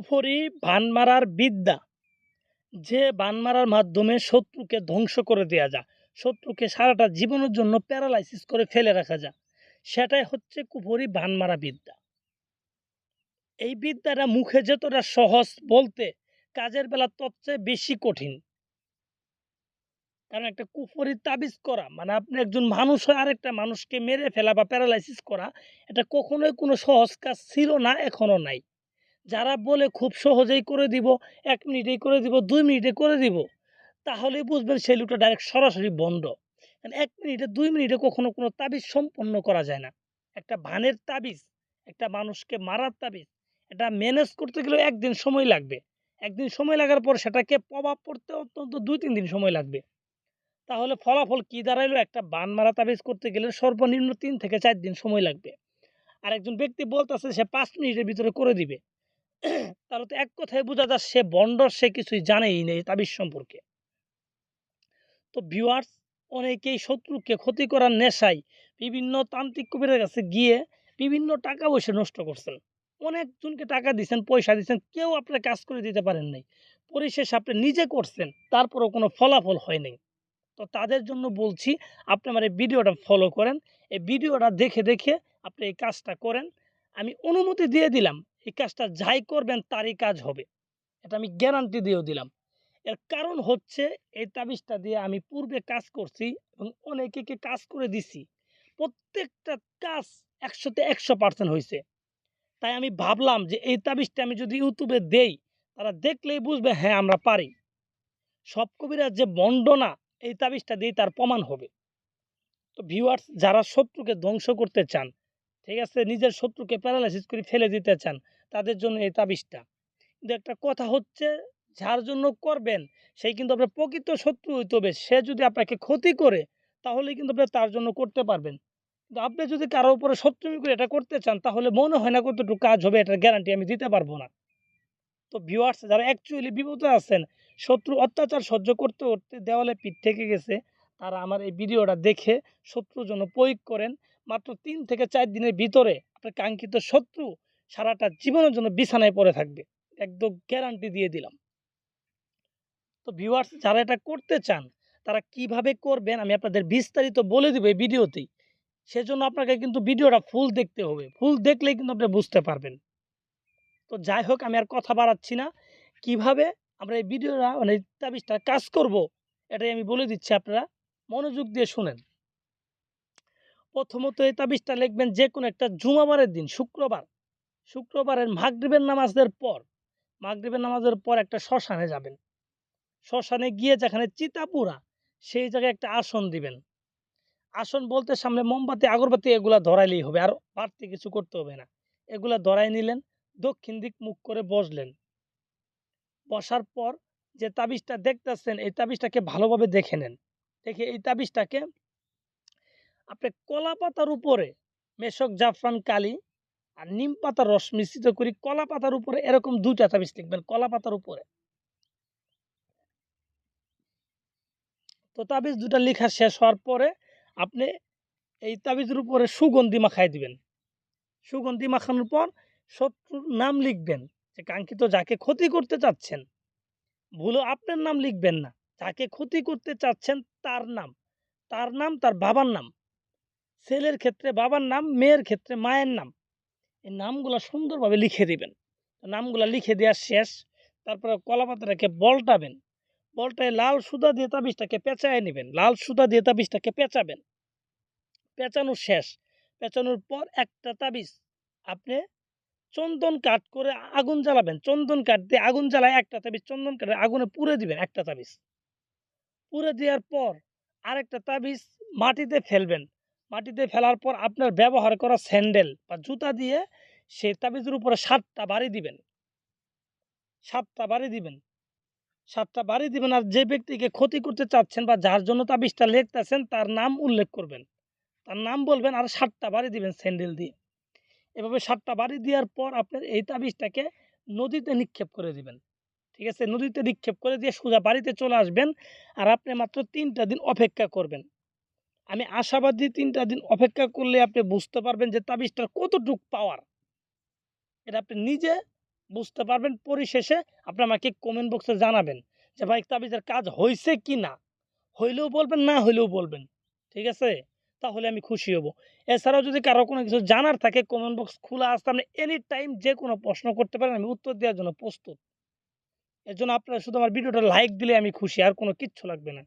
কুফরি বান মারার বিদ্যা। যে বান মারার মাধ্যমে শত্রুকে ধ্বংস করে দেওয়া যায়, শত্রুকে সারাটা জীবনের জন্য প্যারালাইসিস করে ফেলে রাখা যায়, সেটাই হচ্ছে কুফরি বান মারা বিদ্যা। এই বিদ্যাটা মুখে যতটা সহজ বলতে কাজের বেলা তৎচেয়ে বেশি কঠিন। কারণ একটা কুফরি তাবিজ করা মানে আপনি একজন মানুষ হয়ে আরেকটা মানুষকে মেরে ফেলা বা প্যারালাইসিস করা, এটা কখনোই কোনো সহজ কাজ ছিল না, এখনও নাই। যারা বলে খুব সহজেই করে দিব, এক মিনিটেই করে দিব, দুই মিনিটে করে দিব, তাহলেই বুঝবেন সেই লোকটা ডাইরেক্ট সরাসরি বন্ধ। এক মিনিটে, দুই মিনিটে কখনো কোনো তাবিজ সম্পন্ন করা যায় না। একটা ভানের তাবিজ, একটা মানুষকে মারার তাবিজ, এটা ম্যানেজ করতে গেলে একদিন সময় লাগবে। একদিন সময় লাগার পর সেটাকে প্রভাব পড়তে অত্যন্ত দুই, তিন দিন সময় লাগবে। তাহলে ফলাফল কি দাঁড়াইলো? একটা বান মারা তাবিজ করতে গেলে সর্বনিম্ন তিন থেকে চার দিন সময় লাগবে। আর একজন ব্যক্তি বলতেছে সে পাঁচ মিনিটের ভিতরে করে দিবে। তাহলে তো এক কথায় বোঝা যায় সে বন্ডর সে কিছুই জানেই নেই তাবিজ সম্পর্কে। তো ভিউয়ার্স অনেকেই শত্রুকে ক্ষতি করার নেশায় বিভিন্ন তান্ত্রিক কবিরের কাছে গিয়ে বিভিন্ন টাকা পয়সা নষ্ট করছেন। অনেকজনকে টাকা দিচ্ছেন পয়সা দিচ্ছেন কেউ আপনার কাজ করে দিতে পারেন নাই। পরিশেষে আপনি নিজে করছেন, তারপরও কোনো ফলাফল হয় নাই। তো তাদের জন্য বলছি, আপনি আমার এই ভিডিওটা ফলো করেন। এই ভিডিওটা দেখে দেখে আপনি এই কাজটা করেন। আমি অনুমতি দিয়ে দিলাম এই কাজটা যাই করবেন, তারই কাজ হবে। এটা আমি গ্যারান্টি দিয়েও দিলাম। এর কারণ হচ্ছে, এই তাবিজটা দিয়ে আমি পূর্বে কাজ করছি এবং অনেকে কাজ করে দিছি। প্রত্যেকটা কাজ একশোতে একশো পার্সেন্ট হয়েছে তাই আমি ভাবলাম যে, এই তাবিজটা আমি যদি ইউটিউবে দেই, তারা দেখলেই বুঝবে হ্যাঁ আমরা পারি। সব কবিরা যে বন্ডনা এই তাবিজটা দিয়ে তার প্রমাণ হবে। তো ভিউয়ার্স যারা শত্রুকে ধ্বংস করতে চান ঠিক আছে? নিজের শত্রুকে প্যারালাইসিস করে ফেলে দিতে চান, তাদের জন্য এই তাবিজটা। কিন্তু একটা কথা হচ্ছে, যার জন্য করবেন সেই কিন্তু আপনার প্রকৃত শত্রু হইতে হবে। সে যদি আপনাকে ক্ষতি করে তাহলে কিন্তু আপনি তার জন্য করতে পারবেন। কিন্তু আপনি যদি কারও উপরে শত্রুমি করে এটা করতে চান, তাহলে মনে হয় না কতটুকু কাজ হবে, এটার গ্যারান্টি আমি দিতে পারব না। তো ভিউয়ার্স যারা অ্যাকচুয়ালি বিপদে আছেন, শত্রু অত্যাচার সহ্য করতে করতে দেওয়ালে পিঠ থেকে গেছে, তারা আমার এই ভিডিওটা দেখে শত্রুর জন্য প্রয়োগ করেন। মাত্র তিন থেকে চার দিনের ভিতরে আপনার কাঙ্ক্ষিত শত্রু সারাটা জীবনের জন্য বিছানায় পড়ে থাকবে। একদম গ্যারান্টি দিয়ে দিলাম। তো ভিউয়ার্স যারা এটা করতে চান, তারা কীভাবে করবেন আমি আপনাদের বিস্তারিত বলে দেবো এই ভিডিওতেই। সেজন্য আপনাকে কিন্তু ভিডিওটা ফুল দেখতে হবে। ফুল দেখলেই কিন্তু আপনি বুঝতে পারবেন। তো যাই হোক, আমি আর কথা বাড়াচ্ছি না। কীভাবে আমরা এই ভিডিওটা মানে তাবিজটা কাজ করব, এটাই আমি বলে দিচ্ছি আপনারা। মনোযোগ দিয়ে শুনেন। প্রথমত এই তাবিজটা লিখবেন যে কোনো একটা জুমাবারের দিন, শুক্রবার। শুক্রবারের মাগরিবের নামাজের পর, মাগরিবের নামাজের পর একটা শ্মশানে যাবেন। শ্মশানে গিয়ে যেখানে চিতাপুরা, সেই জায়গায় একটা আসন দিবেন। আসন বলতে সামনে মোমবাতি, আগরবাতি এগুলা ধরাইলেই হবে, আর বাড়তি কিছু করতে হবে না। এগুলা ধরাই নিলেন, দক্ষিণ দিক মুখ করে বসলেন। বসার পর যে তাবিজটা দেখতেছেন, এই তাবিজটাকে ভালোভাবে দেখে নেন। দেখে এই তাবিজটাকে আপনি কলা পাতার উপরে মেশক জাফরান কালি আর নিম পাতার রস মিশ্রিত করি কলা পাতার উপরে এরকম দুইটা তাবিজ লিখবেন, কলা পাতার উপরে। তো তাবিজ দুটা লেখা শেষ হওয়ার পরে আপনি এই তাবিজের উপরে সুগন্ধি মাখাই দিবেন। সুগন্ধি মাখানোর পর শত্রুর নাম লিখবেন, যে কাঙ্ক্ষিত যাকে ক্ষতি করতে চাচ্ছেন। ভুলো আপনার নাম লিখবেন না, যাকে ক্ষতি করতে চাচ্ছেন তার নাম তার নাম, তার বাবার নাম। ছেলের ক্ষেত্রে বাবার নাম, মেয়ের ক্ষেত্রে মায়ের নাম। এই নামগুলো সুন্দরভাবে লিখে দিবেন। নামগুলো লিখে দেওয়া শেষ। তারপরে কলাপাতাটাকে বলটাবেন। বলটায় লাল সুদা দিয়ে তাবিজটাকে পেঁচায় নেবেন। লাল সুদা দিয়ে তাবিজটাকে পেঁচাবেন। পেঁচানো শেষ। পেঁচানোর পর একটা তাবিজ আপনি চন্দন কাঠ করে আগুন জ্বালাবেন। চন্দন কাঠ দিয়ে আগুন জ্বালায় একটা তাবিজ, চন্দন কাঠে আগুনে পুড়ে দিবেন একটা তাবিজ। পুড়ে দেওয়ার পর আরেকটা তাবিজ মাটিতে ফেলবেন। মাটিতে ফেলার পর আপনার ব্যবহার করা স্যান্ডেল বা জুতা দিয়ে সেই তাবিজের উপরে সাতটা বাড়ি দিবেন। সাতটা বাড়ি দিবেন। সাতটা বাড়ি দিবেন আর যে ব্যক্তিকে ক্ষতি করতে চাচ্ছেন বা যার জন্য তাবিজটা লিখতেছেন, তার নাম উল্লেখ করবেন। তার নাম বলবেন আর সাতটা বাড়ি দিবেন স্যান্ডেল দিয়ে। এভাবে সাতটা বাড়ি দেওয়ার পর আপনার এই তাবিজটাকে নদীতে নিক্ষেপ করে দিবেন। ঠিক আছে? নদীতে নিক্ষেপ করে দিয়ে সোজা বাড়িতে চলে আসবেন আর আপনি মাত্র তিনটা দিন অপেক্ষা করবেন। আমি আশাবাদী তিনটা দিন অপেক্ষা করলে আপনি বুঝতে পারবেন যে তাবিজটার কতটুক পাওয়ার এটা আপনি নিজে বুঝতে পারবেন, পরিশেষে আপনি আমাকে কমেন্ট বক্সে জানাবেন যে ভাই তাবিজের কাজ হয়েছে কি না? হইলেও বলবেন, না হইলেও বলবেন, ঠিক আছে? তাহলে আমি খুশি হব। এছাড়াও যদি কারও কোনো কিছু জানার থাকে কমেন্ট বক্স খোলা আসতে আপনি এনি টাইম যে কোনো প্রশ্ন করতে পারেন, আমি উত্তর দেওয়ার জন্য প্রস্তুত। এর জন্য আপনারা শুধু আমার ভিডিওটা লাইক দিলে আমি খুশি, আর কোনো কিচ্ছু লাগবে না।